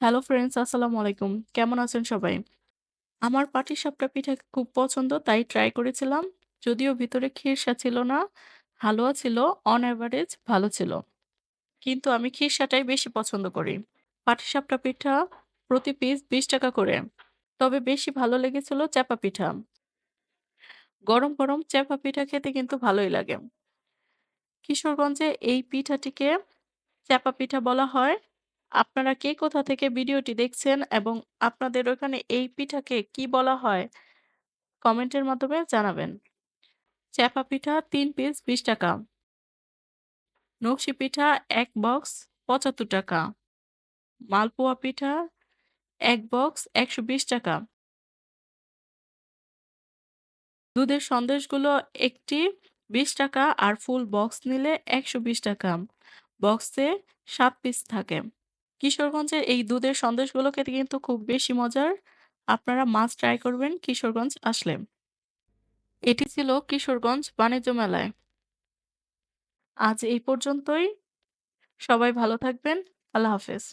Hello friends আসসালামু আলাইকুম। কেমন আছেন সবাই? আমার পাটিসাপটা পিঠা খুব পছন্দ তাই ট্রাই করেছিলাম। যদিও ভিতরে খিরসা ছিল না, হালুয়া ছিল অন অ্যাভারেজ ভালো ছিল। কিন্তু আমি খিরসাটাই বেশি পছন্দ করি। পাটিসাপটা পিঠা প্রতি পিস ৳২০ করে। তবে বেশি ভালো লেগেছিল চ্যাপা পিঠা। গরম, গরম চ্যাপা পিঠা খেতে কিন্তু ভালোই লাগে। কিশোরগঞ্জে এই পিঠাটিকে চ্যাপা পিঠা বলা হয়। আপনারা কে কোথা থেকে ভিডিওটি দেখছেন এবং আপনাদের ওখানে এই পিঠাকে কি বলা হয়? কমেন্টের মাধ্যমে জানাবেন। চ্যাপা পিঠা তিন পিস ৳২০ নকশি পিঠা এক বক্স ৳৭৫ মালপোয়া পিঠা এক বক্স ৳১২০ দুধের সন্দেশগুলো একটি ৳২০ আর ফুল বক্স নিলে ৳১২০ বক্সে সাত পিস থাকে। কিশোরগঞ্জের এই দুধের সন্দেশগুলো খেতে কিন্তু খুব বেশি মজার। আপনারা মাছ ট্রাই করবেন কিশোরগঞ্জ আসলে। এটি ছিল কিশোরগঞ্জ বাণিজ্য মেলায়। আজ এই পর্যন্তই। সবাই ভালো থাকবেন। আল্লাহ হাফেজ।